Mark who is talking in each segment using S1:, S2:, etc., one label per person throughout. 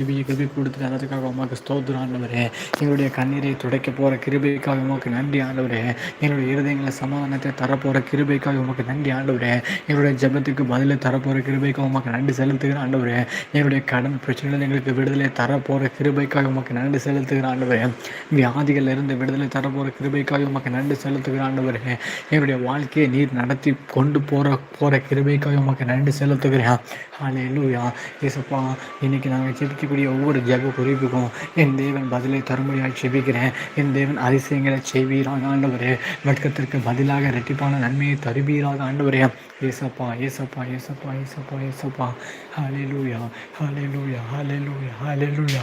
S1: கிருபியை கிருபி கொடுத்துட்டு அதற்காக உமக்கு ஸ்தோத்திரம் ஆண்டவரே. எங்களுடைய கண்ணீரை துடைக்க போகிற கிருபைக்காக உமக்கு நன்றி ஆண்டவரே. எங்களுடைய இருதயங்களை சமாதானத்தை தரப்போகிற கிருபைக்காக உமக்கு நன்றி ஆண்டவரே. எங்களுடைய ஜெபத்துக்கு பதிலை தரப்போகிற கிருபைக்காக உமக்கு நன்றி செலுத்துகிற ஆண்டவரே. எங்களுடைய கடன் பிரச்சனைகள் எங்களுக்கு விடுதலை தரப்போகிற கிருபைக்காக உமக்கு நன்றி செலுத்துகிற ஆண்டவரே. வியாதிகள் இருந்து விடுதலை தரப்போகிற கிருபைக்காக உமக்கு நன்றி செலுத்துகிற ஆண்டவரே. எங்களுடைய வாழ்க்கையை நீர் நடத்தி கொண்டு போகிற போகிற கிருபைக்காக உமக்கு நன்றி செலுத்துகிறேன். ஹாலே லூயா ஏசப்பா இன்னைக்கு நாங்கள் செய்யக்கூடிய ஒவ்வொரு ஜெப குறிப்புக்கும் என் தேவன் பதிலை தரும்படியாக செபிக்கிறேன். என் தேவன் அதிசயங்களை செய்வீராக ஆண்டவரே. வெட்கத்திற்கு பதிலாக ரெட்டிப்பான நன்மையை தருவீராக ஆண்டவரே. ஏசப்பா ஏசப்பா ஏசப்பா ஏசப்பா ஏசப்பா. ஹாலே லூயா ஹாலே லூயா ஹாலே லூயா ஹாலே லூயா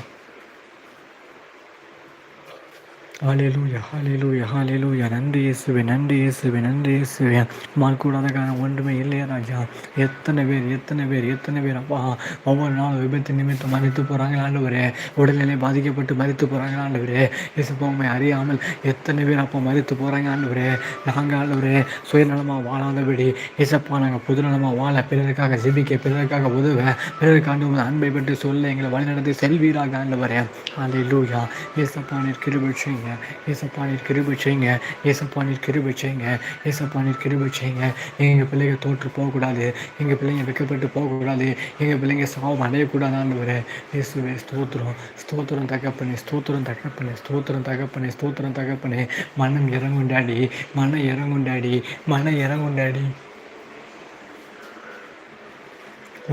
S1: ஹாலேலூயா ஹாலேலூயா ஹாலேலூயா நன்றி இயேசுவே நன்றி இயேசுவே நன்றி இயேசுவே. உம்மால் கூடாத காரணம் ஒன்றுமே இல்லையா ராஜா. எத்தனை பேர் எத்தனை பேர் எத்தனை பேர் அப்பா. ஒவ்வொரு நாளும் விபத்து நிமித்தம் மறித்து போகிறாங்க ஆண்டவரே. உடல்நிலை பாதிக்கப்பட்டு மறித்து போகிறாங்க ஆண்டவரே. இயேசுப்பா உண்மை அறியாமல் எத்தனை பேர் அப்போ மறித்து போகிறாங்க ஆண்டவரே. நாங்கள் ஆண்டவரே சுயநலமாக வாழாதபடி இயேசப்பா நாங்கள் புதுநலமாக வாழ பிறருக்காக ஜெபிக்க பிறருக்காக உதவ பிறருக்காண்டு உங்கள் அன்பை பற்றி சொல்ல எங்களை வழிநடத்தி செல்வீராக ஆண்டவரே. ஹalleluya இயேசப்பா நீர் கிருபை செய்யுங்க. ஏசப்பா நீர் கிருபை செய்யுங்க. ஏசப்பா நீர் கிருபை செய்யுங்க. ஏசப்பா நீர் கிருபை செய்யுங்க. எங்கள் பிள்ளைங்க தோற்று போகக்கூடாது. எங்கள் பிள்ளைங்க வைக்கப்பட்டு போகக்கூடாது. எங்கள் பிள்ளைங்க சாவம் அடையக்கூடாதான்னு ஒரு இயேசுவே ஸ்தோத்திரம். ஸ்தோத்திரம் தகப்பனே ஸ்தோத்திரம் தகப்பனே ஸ்தோத்திரம் தகப்பனே ஸ்தோத்திரம் தகப்பனே. மனம் இறங்குண்டாடி மன இறங்குண்டாடி மன இறங்குண்டாடி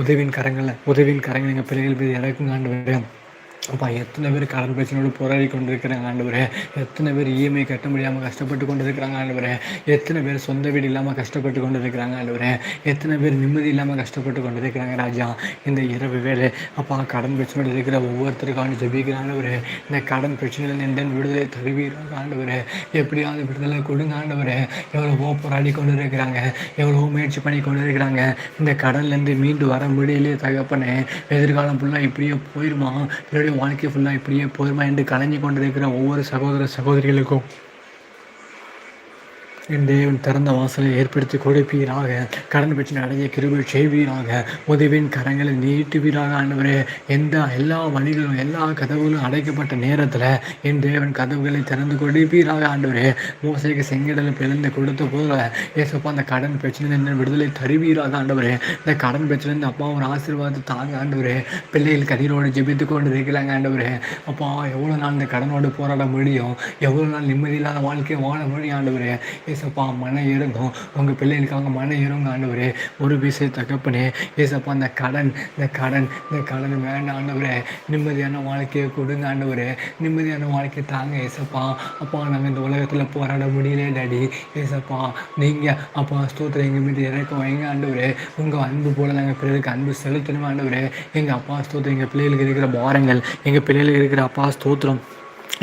S1: உதவின் கரங்களை உதவின் கரங்கள் எங்கள் பிள்ளைகள் மீது இறக்குங்க ஆண்டு அப்பா எத்தனை பேர் கடன் பிரச்சனையோடு போராடி கொண்டு இருக்கிறாங்க ஆண்டவரே. எத்தனை பேர் இஎம்ஐ கட்ட முடியாமல் கஷ்டப்பட்டு கொண்டு இருக்கிறாங்க ஆண்டவரே. எத்தனை பேர் சொந்த வீடு இல்லாமல் கஷ்டப்பட்டு கொண்டு இருக்கிறாங்க ஆண்டவரே. எத்தனை பேர் நிம்மதி இல்லாமல் கஷ்டப்பட்டு கொண்டு இருக்கிறாங்க ராஜா. இந்த இரவு வேலை அப்பா கடன் பிரச்சனையோடு இருக்கிற ஒவ்வொருத்தருக்கான ஜபிக்கிற ஆண்டவரே. இந்த கடன் பிரச்சனையில் எந்த விடுதலை தருவீராக ஆண்டவரே. எப்படியாவது விடுதலை கொடுங்க ஆண்டவரே. எவ்வளவோ போராடி கொண்டு இருக்கிறாங்க எவ்வளவோ முயற்சி பண்ணி கொண்டு இருக்கிறாங்க இந்த கடன்லேருந்து மீண்டு வர முடியலையே தகப்பனே. எதிர்காலம் ஃபுல்லாக இப்படியே போயிடுமா வாழ்க்கை ஃபுல்லாக இப்படியே போயிடுமா என்று கலைஞ்சு கொண்டிருக்கிற ஒவ்வொரு சகோதர சகோதரிகளுக்கும் என் தேவன் திறந்த வாசலை ஏற்படுத்தி கொடுப்பீராக. கடன் பிரச்சனை அடைய கிருபை செய்வீராக. உதவியின் கரங்களை நீட்டுவீராக ஆண்டவரே. எந்த எல்லா வழிகளும் எல்லா கதவுகளும் அடைக்கப்பட்ட நேரத்தில் என் தேவன் கதவுகளை திறந்து கொடுப்பீராக ஆண்டவரே. மோசைக்கு செங்கடலை பிளந்து கொடுத்த போல ஏசப்பா அந்த கடன் பிரச்சனை விடுதலை தருவீராக ஆண்டவரே. இந்த கடன் பிரச்சனை அப்பா ஒரு ஆசீர்வாதத்தை தாங்க ஆண்டவரே. பிள்ளைகள் கதிரோடு ஜெபித்து கொண்டு இருக்கிறாங்க ஆண்டவரே. அப்பா எவ்வளோ நாள் இந்த கடனோடு போராட முடியும்? எவ்வளோ நாள் நிம்மதியில்லாத வாழ்க்கையை வாழ முடியும் ஆண்டவரே. ஏசப்பா மன இறங்கும் உங்கள் பிள்ளைகளுக்காக மன இறங்க ஆண்டவரே. ஒரு விஷய தகப்பனே. ஏசப்பா இந்த கடன் இந்த கடன் இந்த கடன் வேண்டாம் ஆண்டவரே. நிம்மதியான வாழ்க்கையை கொடுங்க ஆண்டவரே. நிம்மதியான வாழ்க்கையை தாங்க ஏசப்பா. அப்பா நாங்கள் இந்த உலகத்தில் போராட முடியல டாடி. ஏசப்பா நீங்கள் அப்பா ஸ்தோத்திரம் எங்கள் மீது இறக்க வைங்க ஆண்டவரே. உங்கள் அன்பு போல் நாங்கள் பிள்ளைகளுக்கு அன்பு செலுத்தணும் ஆண்டவரே. எங்கள் அப்பா ஸ்தோத்திரம் எங்கள் பிள்ளைகளுக்கு இருக்கிற பாரங்கள் எங்கள் பிள்ளைகளுக்கு இருக்கிற அப்பா ஸ்தோத்திரம்.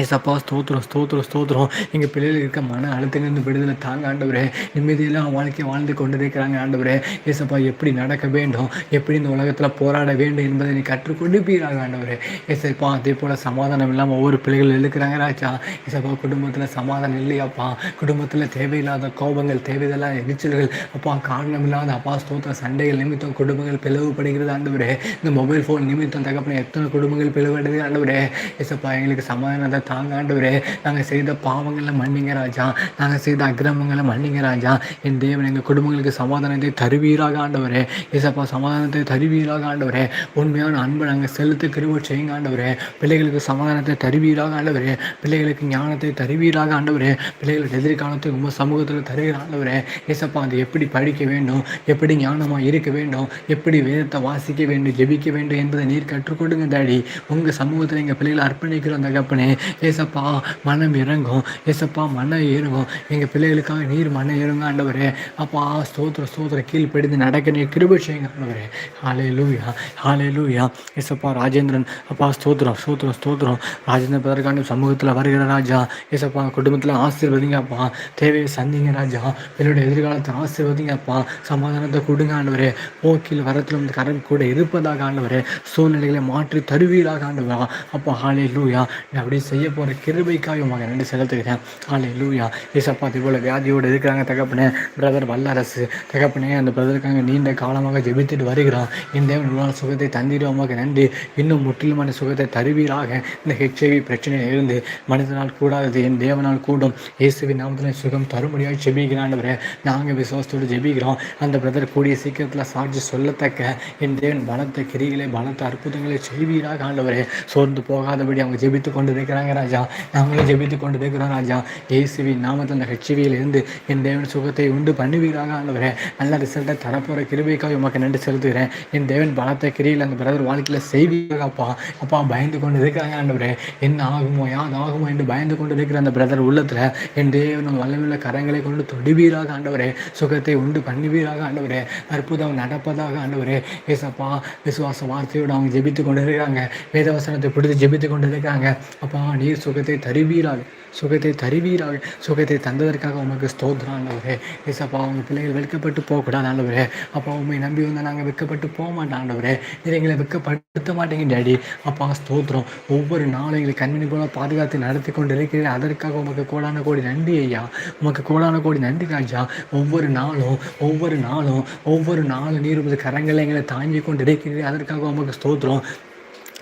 S1: ஏசப்பா ஸ்தோத்திரம் ஸ்தோத்திரம் ஸ்தோத்திரம். எங்கள் பிள்ளைகள் இருக்க மன அழுத்தங்கள்ந்து விடுதலை தாங்க ஆண்டவரே. நிம்மதியெல்லாம் வாழ்க்கையை வாழ்ந்து கொண்டு இருக்கிறாங்க ஆண்டவரே ஏசப்பா எப்படி நடக்க வேண்டும்? எப்படி இந்த உலகத்தில் போராட வேண்டும் என்பதை நீ கற்றுக் கொடுப்பீராக ஆண்டவரே. ஏசப்பா அதே போல் சமாதானம் இல்லாமல் ஒவ்வொரு பிள்ளைகள் இழுக்கிறாங்க ராஜா. ஏசப்பா குடும்பத்தில் சமாதானம் இல்லையாப்பா. குடும்பத்தில் தேவையில்லாத கோபங்கள் தேவையில்லாத எரிச்சல்கள். அப்பா காரணம் இல்லாத அப்பா ஸ்தோத்திர சண்டைகள் நிமித்தம் குடும்பங்கள் பிளவுபடுகிறது ஆண்டவரே. இந்த மொபைல் ஃபோன் நிமித்தம் தகப்பன எத்தனை குடும்பங்கள் பிளவுபடுது ஆண்டவரே. ஏசப்பா எங்களுக்கு சமாதானம் தாங்க தாங்காண்டவரே. நாங்கள் செய்த பாவங்களை மன்னிங்க ராஜா. நாங்கள் செய்த அக்கிரமங்களை மன்னிங்க ராஜா. என் தேவன் எங்கள் குடும்பங்களுக்கு சமாதானத்தை தருவீராக ஆண்டவரே. ஏசப்பா சமாதானத்தை தருவீராக ஆண்டவரே. உண்மையான அன்பை நாங்கள் செலுத்த கிருவ செய்யுங்க ஆண்டவரே. பிள்ளைகளுக்கு சமாதானத்தை தருவீராக ஆண்டவரே. பிள்ளைகளுக்கு ஞானத்தை தருவீராக ஆண்டவரே. பிள்ளைகளுக்கு எதிர்காலத்தை உங்கள் சமூகத்தில் தருகிற ஆண்டவரே. ஏசப்பா அது எப்படி படிக்க வேண்டும்? எப்படி ஞானமாக இருக்க வேண்டும்? எப்படி வேதத்தை வாசிக்க வேண்டும்? ஜெபிக்க வேண்டும் என்பதை நீர் கற்றுக்கொடுங்க டாடி. உங்கள் சமூகத்தில் எங்கள் பிள்ளைகளை அர்ப்பணிக்கிறோம் தகப்பனே. ஏசப்பா மனம் இறங்கும். ஏசப்பா மனம் இறங்கும் எங்கள் பிள்ளைகளுக்காக நீர் மனம் இறங்க ஆண்டவரே. அப்பா ஸ்தோத்திர ஸ்தோத்திர கீழ்ப்படிந்து நடக்க நீர் செய்யுங்க ஆண்டவரே. ஹாலே லூயா ஹாலே லூயா ஏசப்பா ராஜேந்திரன் அப்பா ஸ்தோத்திரம் ஸ்தோத்திரம் ஸ்தோத்திரம். ராஜேந்திரன் பதற்காண்டு சமூகத்தில் வருகிற ராஜா. ஏசப்பா குடும்பத்தில் ஆசீர்வதிங்க அப்பா. தேவையை சந்திங்க ராஜா. என்னுடைய எதிர்காலத்தை ஆசீர்வதிங்க அப்பா. சமாதானத்தை கொடுங்க ஆண்டவரே. போக்கில் வரத்தில் வந்து கரண்ட் கூட இருப்பதாக ஆண்டவரே. சூழ்நிலைகளை மாற்றி தருவீராக ஆண்டவரா. அப்பா ஹாலே லூயா அப்படியே செய்ய போகிற கிருபைக்காக உமக்கு நன்றி செலுத்துகிறேன். ஆலை லூயா ஏசப்பா இவ்வளோ வியாதியோடு இருக்கிறாங்க தகப்பனே. பிரதர் வல்லரசு தகப்பனே அந்த பிரதருக்காக நீண்ட காலமாக ஜெபித்துட்டு வருகிறான். இந்த தேவன் உள்ள சுகத்தை தந்திடுவோமாக நன்றி. இன்னும் முற்றிலுமான சுகத்தை தருவீராக. இந்த ஹெச்ஐவி பிரச்சனையில் இருந்து மனிதனால் கூடாது என் தேவனால் கூடும். இயேசுவின் நாமத்தில் சுகம் தரும்படியாக ஜெபிக்கிறாண்டவரே நாங்கள் விசுவாசத்தோடு ஜெபிக்கிறோம். அந்த பிரதர் கூடிய சீக்கிரத்தில் சாட்சி சொல்லத்தக்க என் தேவன் பலத்த கிரிகளை பலத்த அற்புதங்களை செய்வீராக ஆண்டவரே. சோர்ந்து போகாதபடி அவங்க ஜெபித்து கொண்டு இருக்கிறாங்க ராஜா. நாங்களும் ஜெபித்து கொண்டு இருக்கிறோம் ராஜா. இயேசுவின் நாமத்தில் அந்த ஹெச்ஐவியில் இருந்து என் தேவன் சுகத்தை உண்டு பண்ணுவீராக ஆண்டவரே. நல்ல ரிசல்ட்டை தரப்போகிற கிருபைக்காக உமக்கு நன்றி செலுத்துகிறேன். என் தேவன் பலத்த கிரியில் அந்த பிரதர் வாழ்க்கையில் செய்வீராக அப்பா. அப்பா பயந்து கொண்டு இருக்கிறாங்க ஆண்டவரே. என்ன ஆகுமோ யாது ஆகுமோ என்று பயந்து கொண்டு இருக்கிற அந்த பிரதர் உள்ளத்தில் என் தேவன் வல்லமுள்ள கரங்களை கொண்டு தொடுவீராக ஆண்டவரே. சுகத்தை உண்டு பண்ணுவீராக ஆண்டவரே. அற்புதம் நடப்பதாக ஆண்டவரே. ஏசப்பா விசுவாச வார்த்தையோடு அவங்க ஜெபித்து கொண்டு இருக்கிறாங்க. வேதவசனத்தை பிடித்து ஜெபித்து கொண்டு இருக்காங்க அப்பா நீர் சுகத்தை தருவீராக சுகத்தை தருவீராக சுகத்தை தந்ததற்காக உமக்கு ஸ்தோத்திரம் ஆண்டவரே. ஏசப்பா அவங்க பிள்ளைகள் வெட்கப்பட்டு போகக்கூடாது ஆண்டவரே. அப்பா உண்மை நம்பி வந்தால் நாங்கள் வெட்கப்பட்டு போக மாட்டோம் ஆண்டவரே. நீர் எங்களை வெட்கப்படுத்த மாட்டேங்க டேடி. அப்பா ஸ்தோத்திரம். ஒவ்வொரு நாளும் எங்களை கண்மணி போல பாதுகாத்து நடத்தி கொண்டு இருக்கிறேன் அதற்காக உமக்கு கோடான கோடி நன்றி ஐயா. உமக்கு கோடான கோடி நன்றி ராஜா. ஒவ்வொரு நாளும் ஒவ்வொரு நாளும் ஒவ்வொரு நாளும் நீர் உமது கரங்களை எங்களை தாங்கி கொண்டு இருக்கிறேன் அதற்காக உமக்கு ஸ்தோத்திரம்.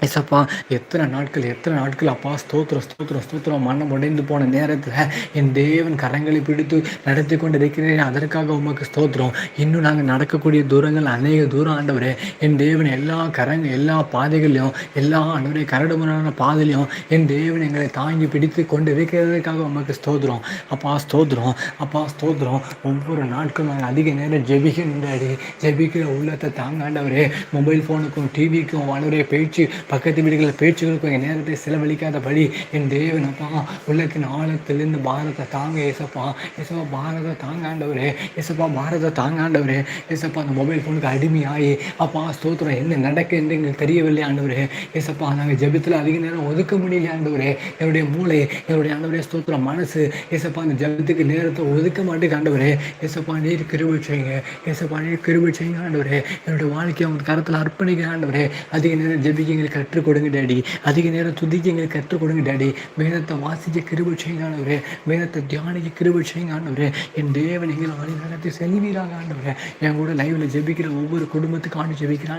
S1: ஏசப்பா எத்தனை நாட்கள் எத்தனை நாட்கள் அப்பா ஸ்தோத்திரம் ஸ்தோத்திரம் ஸ்தோத்திரம் மனம் உடைந்து போன நேரத்தில் என் தேவன் கரங்களை பிடித்து நடத்தி கொண்டு இருக்கிறேன் அதற்காக உமக்கு ஸ்தோத்திரம். இன்னும் நாங்கள் நடக்கக்கூடிய தூரங்கள் அநேக தூரம் ஆண்டவரே. என் தேவன் எல்லா கரங்க எல்லா பாதைகளையும் எல்லா ஆண்டவரே கரடுமுறான பாதையிலையும் என் தேவன் எங்களை தாங்கி பிடித்து கொண்டு இருக்கிறதுக்காக உமக்கு ஸ்தோத்திரம். அப்பா ஸ்தோத்திரம். அப்பா ஸ்தோத்திரம். ஒவ்வொரு நாட்களும் நாங்கள் அதிக நேரம் ஜெபிக்கின்றாடி ஜெபிக்கிற உள்ளத்தை தாங்க ஆண்டவரே. மொபைல் ஃபோனுக்கும் டிவிக்கும் ஆண்டவரே பேச்சு பக்கத்து வீடுகளில் பேச்சுகளுக்கும் என் நேரத்தை செலவழிக்காதபடி என் தேவன் அப்பா உள்ளத்தின் ஆழத்திலிருந்து பாரத்தை தாங்க ஏசப்பா. ஏசப்பா பாரத தாங்காண்டவரே ஏசப்பா பாரத தாங்காண்டவரே ஏசப்பா அந்த மொபைல் ஃபோனுக்கு அடிமையாகி அப்பா ஸ்தோத்திரம். என்ன நடக்க என்று எங்களுக்கு தெரியவில்லை ஆண்டவரே. ஏசப்பா நாங்கள் ஜெபத்தில் அதிக நேரம் ஒதுக்க முடியல ஆண்டவரே. என்னுடைய மூளை என்னுடைய ஆண்டவரே ஸ்தோத்திரம் மனசு. ஏசப்பா அந்த ஜெபத்துக்கு நேரத்தை ஒதுக்க மாட்டேங்க ஆண்டவரே. ஏசப்பா நீர் கிருபி செய்யுங்க. ஏசப்பா நீர் கிருபி செய்யுங்க ஆண்டவரே. என்னுடைய வாழ்க்கையை அவங்க கரத்தில் அர்ப்பணிக்கிற ஆண்டவரே. அதிக நேரம் ஜபிக்க எங்களுக்கு கற்றுக் கொடுங்க டேடி அதிக நேரம் துதிக்க எங்களுக்கு கற்றுக் கொடுங்க டேடி வேதத்தை வாசிக்க கிருபை செய்யுங்கானவர். வேதத்தை தியானிக்க கிருபை செய்யுங்கானவர். என் தேவன் எங்கள் வழி செல்வீராக ஆண்டவர். என் கூட லைவ்ல ஜெபிக்கிற ஒவ்வொரு குடும்பத்துக்கு ஆண்டு ஜெபிக்கிற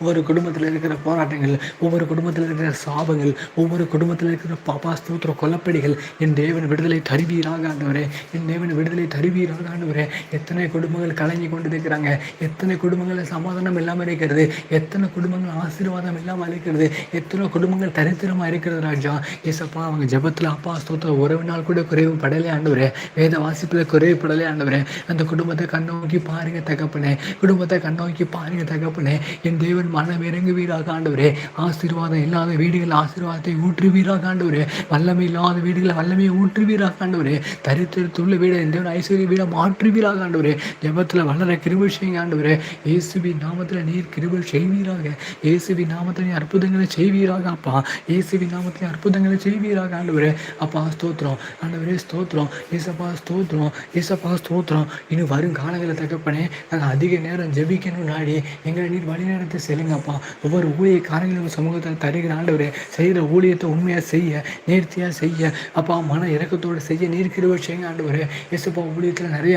S1: ஒவ்வொரு குடும்பத்தில் இருக்கிற போராட்டங்கள் ஒவ்வொரு குடும்பத்தில் இருக்கிற சாபங்கள் ஒவ்வொரு குடும்பத்தில் இருக்கிற பாப்பா ஸ்தோத்திர கொல்லப்படிகள். என் தேவன் விடுதலை தருவீராக ஆண்டவரே. என் தேவன் விடுதலை தருவீராக ஆண்டவரே. எத்தனை குடும்பங்கள் கலங்கி கொண்டு இருக்கிறாங்க எத்தனை குடும்பங்கள் சமாதானம் இல்லாமல் இருக்கிறது. எத்தனை குடும்பங்கள் ஆசீர்வாதம் இல்லாமல் இருக்கிறது எத்தனை குடும்பங்கள் தரித்திரமாக இருக்கிறது ராஜா ஏசப்பா அவங்க ஜபத்தில் அப்பா ஸ்தோத்திரம். உறவு நாள் கூட குறைவு படலே ஆண்டவரே. வேத வாசிப்பில் குறைவு படலே ஆண்டவரே. அந்த குடும்பத்தை கண்ணோக்கி பாருங்க தகப்பனே. குடும்பத்தை கண்ணோக்கி பாருங்க தகப்பனே. என் தேவன் மனம் இறங்குவீராக ஆண்டவரே. ஆசீர்வாதம் இல்லாத வீடுகள் ஆசீர்வாதத்தை ஊற்றுவீராக ஆண்டவரே. வல்லமை இல்லாத வீடுகளை வல்லமையை ஊற்றுவீராக ஆண்டவரே. தரித்திரத்துள்ள வீடை என் தேவன் ஐஸ்வர்ய வீடை மாற்றுவீராக ஆண்டவரே. ஜபத்தில் வளர கிருபை செய்யுங்க ஆண்டவரே. இயேசுவின் நாமத்தில் நீர் கிருபை செய்வீராக. இயேசுவின் நாமத்தில் நீ அற்புதங்களை செய்வீராக அப்பா. இயேசுவி நாமத்தில் அற்புதங்களை செய்வீராக ஆண்டவரே. அப்பா ஸ்தோத்திரம். ஆண்டவரே ஸ்தோத்திரம். ஏசப்பா ஸ்தோத்திரம். ஏசப்பா ஸ்தோத்திரம். இன்னும் வரும் காலங்களில் தகப்பனே நாங்கள் அதிக நேரம் ஜெபிக்கணும் நாடி. எங்களை நீர் வழி நேரத்தை செல்லுங்கப்பா ஒவ்வொரு ஊழியக்காரங்களும் சமூகத்தில் தருகிற ஆண்டவரே செய்கிற ஊழியத்தை உண்மையாக செய்ய நேர்த்தியாக செய்ய அப்பா மன இறக்கத்தோடு செய்ய நீர் கிருபை செய்யுங்க ஆண்டவரே. ஏசப்பா ஊழியத்தில் நிறைய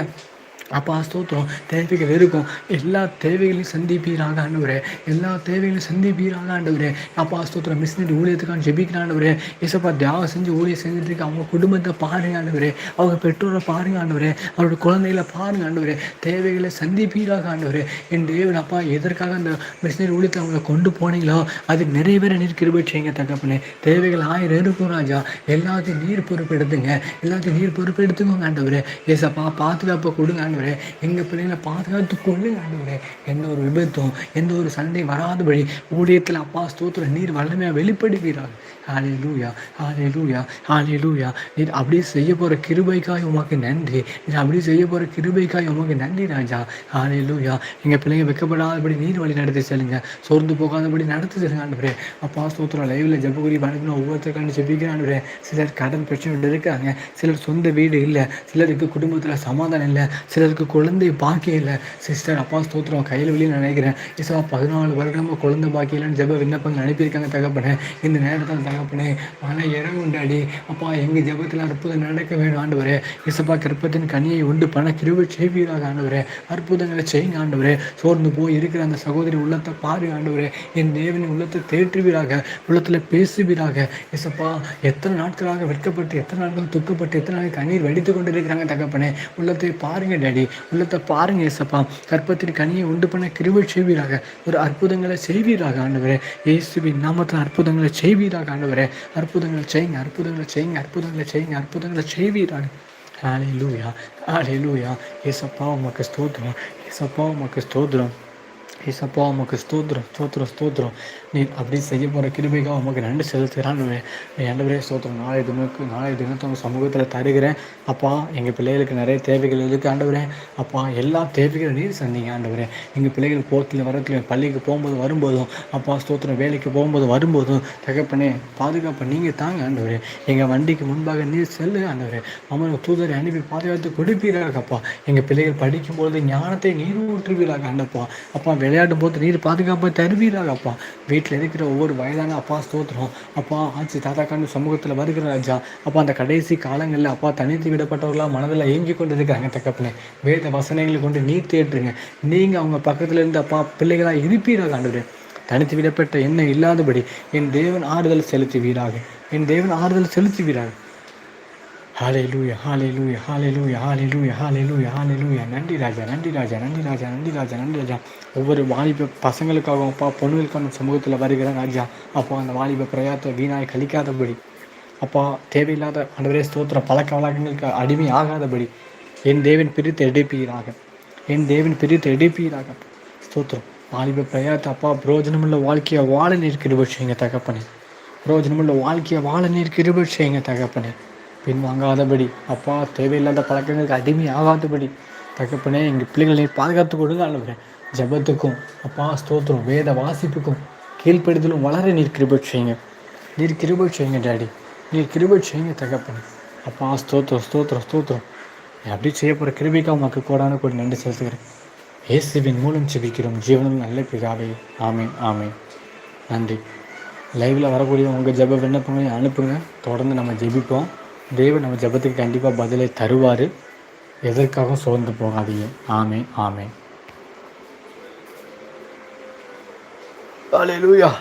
S1: அப்பா ஸ்தோத்திரம். தேவைகள் இருக்கும். எல்லா தேவைகளையும் சந்திப்பீராக ஆண்டவரே. எல்லா தேவைகளையும் சந்திப்பீராக ஆண்டவரே. அப்பா ஸ்தோத்திரம். மிஸ்னரி ஊழியத்துக்கான ஜெபிக்கிறாண்டவரே இசப்பா தியாகம் செஞ்சு ஊழியம் செஞ்சுட்டு இருக்க அவங்க குடும்பத்தை பாருங்க ஆண்டவரே. அவங்க பெற்றோரை பாருங்க ஆண்டவரே. அவரோட குழந்தைகளை பாருங்க ஆண்டவரே. தேவைகளை சந்திப்பீராக ஆண்டவரே. என் தேவன் அப்பா எதற்காக அந்த மிஷினரி ஊழியத்தை அவங்கள கொண்டு போனீங்களோ அது நிறைவேற நீர் கிருபை செய்யுங்க தகப்பனே. தேவைகள் ஆயிரம் இருக்கும் ராஜா. எல்லாத்தையும் நீர் பொறுப்பெடுத்துங்க எல்லாத்தையும் நீர் பொறுப்பெடுத்துக்கோங்க ஆண்டவரே. ஏசப்பா பாதுகாப்பை கொடுங்க ஆண்டவரே எங்கள் பிள்ளைகளை பாதுகாத்து கொள்ளுங்க ஆண்டவரே. எந்த ஒரு விபத்தும் எந்த ஒரு சண்டை வராதபடி ஊழியத்தில் அப்பா ஸ்தோத்திர நீர் வல்லமையாக வெளிப்படுவீராக. ஆலே லூயா ஆலே லூயா ஆலே லூயா நீர் அப்படியே செய்ய போகிற கிருபைக்காய் உமக்கு நன்றி. நீர் அப்படியே செய்ய போகிற கிருபைக்காய் உமக்கு நன்றி ராஜா. ஆலே லூயா எங்கள் பிள்ளைங்க வைக்கப்படாதபடி நீர் வழி நடத்தி செல்லுங்க. சோர்ந்து போகாதபடி நடத்தி செல்லுங்க ஆண்டவரே. அப்பா ஸ்தோத்திரம் லைவில் ஜபகுரி வணக்கணும் ஒவ்வொருத்தருக்கான ஜெபிக்கிறான் சிலர் கடன் பிரச்சனை இருக்காங்க சிலர் சொந்த வீடு இல்லை சிலருக்கு குடும்பத்தில் சமாதானம் இல்லை சிலர் அதற்கு குழந்தை பாக்கியம் இல்லை. சிஸ்டர் அப்பா ஸ்தோத்திரம். கையில் வெளியே நினைக்கிறேன். இசா பதினாலு வருடமாக குழந்தை பாக்கியிலன்னு ஜெப விண்ணப்பங்கள் அனுப்பியிருக்காங்க தகப்பனே. இந்த நேரத்தில் தகப்பனே மழை இறங்குண்டாடி அப்பா எங்கள் ஜெபத்தில் அற்புதம் நடக்க வேணும் ஆண்டவரே. இசப்பா கிருப்பத்தின் கனியை உண்டு. பண கிருபை செய்வீராக ஆண்டவரே. அற்புதங்களை செய்யுங்க ஆண்டவரே. சோர்ந்து போய் இருக்கிற அந்த சகோதரி உள்ளத்தை பாரு ஆண்டவரே. என் தேவனின் உள்ளத்தை தேற்றுவீராக உள்ளத்தில் பேசுவீராக. இசப்பா எத்தனை நாட்களாக வெட்கப்பட்டு எத்தனை நாட்கள் துக்கப்பட்டு எத்தனை நாள் கண்ணீர் வெடித்து கொண்டு இருக்கிறாங்க தகப்பனே. உள்ளத்தை பாருங்க டேடி உள்ளத்தை பாருங்க ஏசப்பா. கற்பத்தின் கனியை உண்டு பண்ண கிருவை செய்வீராக. ஒரு அற்புதங்களை செய்வீராக ஆண்டவரே. இயேசுவின் நாமத்தில் அற்புதங்களை செய்வீராக ஆண்டவரே. அற்புதங்களை செய்யுங்க அற்புதங்களை செய்யுங்க அற்புதங்களை செய்யுங்க அற்புதங்களை செய்வீராக. ஹalleluya ஹalleluya ஏசப்பா உமக்கு ஸ்தோத்திரம். ஏசப்பா உமக்கு ஸ்தோத்திரம். ஏசப்பா உமக்கு ஸ்தோத்திரம் ஸ்தோத்திரம் ஸ்தோத்திரம். நீ அப்படி செய்ய போகிற கிருபைக்காக உமக்கு நன்றி செலுத்துகிறான்னு நீ ஆண்டவரே ஸ்தோத்திரம். நாளை தினக்கு நாளை தினத்தை உங்கள் சமூகத்தில் தருகிறேன். அப்பா எங்கள் பிள்ளைகளுக்கு நிறைய தேவைகள் இருக்குது ஆண்டவரே. அப்பா எல்லா தேவைகளும் நீர் சந்திங்க ஆண்டவரே. எங்கள் பிள்ளைகள் போக்கில் வரத்துல பள்ளிக்கு போகும்போது வரும்போதும் அப்பா சோத்திரம் வேலைக்கு போகும்போது வரும்போதும் தகப்பனே பாதுகாப்பு நீங்கள் தாங்க ஆண்டவரே. எங்கள் வண்டிக்கு முன்பாக நீர் செல்லு ஆண்டவரே. அமர் தூதரை அனுப்பி பாதுகாத்து கொடுப்பீராக அப்பா. எங்கள் பிள்ளைகள் படிக்கும்போது ஞானத்தை நீர் ஊற்றுவீராக ஆண்டப்பா. அப்பா விளையாடும் போது நீர் பாதுகாப்பாக தருவீராக அப்பா. வீட்டில் இருக்கிற ஒவ்வொரு வயதான அப்பா ஸ்தோத்திரம். அப்பா ஆச்சு தாத்தா சமூகத்தில் வருகிற ராஜா அப்பா அந்த கடைசி காலங்களில் அப்பா தனித்து விடப்பட்டவர்களாக மனதில் ஏங்கி கொண்டு இருக்கிறாங்க தகப்பனே வேத வசனங்களை கொண்டு நீர் தேற்றுங்க. நீங்கள் அவங்க பக்கத்தில் இருந்து அப்பா பிள்ளைகளாக இருப்பீராக ஆண்டு தனித்து விடப்பட்ட எண்ணம் இல்லாதபடி என் தேவன் ஆறுதல் செலுத்துவீராக. என் தேவன் ஆறுதல் செலுத்துவீராக. Hallelujah hallelujah hallelujah hallelujah hallelujah hallelujah நன்றி ராஜா நன்றி ராஜா நன்றி ராஜா நன்றி ராஜா நன்றி ராஜா. ஒவ்வொரு வாலிப பசங்களுக்காகவும் அப்பா பொண்ணுகளுக்கான சமூகத்தில் வருகிற ராஜா. அப்பா அந்த வாலிப பிரயாத்தை வீணாய் கழிக்காதபடி. அப்பா தேவையில்லாத அன்றவரே ஸ்தோத்திர பழக்க வழக்கங்களுக்கு அடிமை ஆகாதபடி. என் தேவன் பிரித்து எடுப்பீராக. என் தேவன் பிரித்து எடுப்பீராக. ஸ்தோத்திரம். வாலிப பிரயாத்த அப்பா பிரோஜனமுள்ள வாழ்க்கையை வாழ நீர் விஷயங்க தகப்பனே. பிரோஜனமுள்ள வாழ்க்கையை வாழ நீர் விஷயங்க தகப்பனே. பின்வாங்காதபடி. அப்பா தேவையில்லாத பழக்கங்களுக்கு அடிமை ஆகாதபடி தகப்பனே எங்கள் பிள்ளைகளை பாதுகாத்து கொடுங்க ஆண்டவரே. ஜெபத்துக்கும் அப்பா ஸ்தோத்திரம் வேத வாசிப்புக்கும் கீழ்ப்படுதலும் வளர நீர் கிருபை செய்யுங்க. நீர் கிருபை செய்யுங்க டாடி. நீர் கிருபை செய்யுங்க தகப்பனே. அப்பா ஸ்தோத்திரம் ஸ்தோத்திரம் ஸ்தோத்திரம். அப்படி செய்ய போகிற கிருபிக்கா உமக்கு கோடான கோடி நன்றி செலுத்துகிறேன். இயேசுவின் மூலம் செபிக்கிறோம் ஜீவனம் நல்ல பிதாவே. ஆமே ஆமே நன்றி. லைவில் வரக்கூடிய உங்கள் ஜெப விண்ணப்பங்களையும் அனுப்புங்க. தொடர்ந்து நம்ம ஜெபிப்போம். தேவன் நம்ம ஜெபத்துக்கு கண்டிப்பாக பதிலை தருவார். எதற்காகவும் சோர்ந்து போகாதீங்க. ஆமே ஆமே Hallelujah.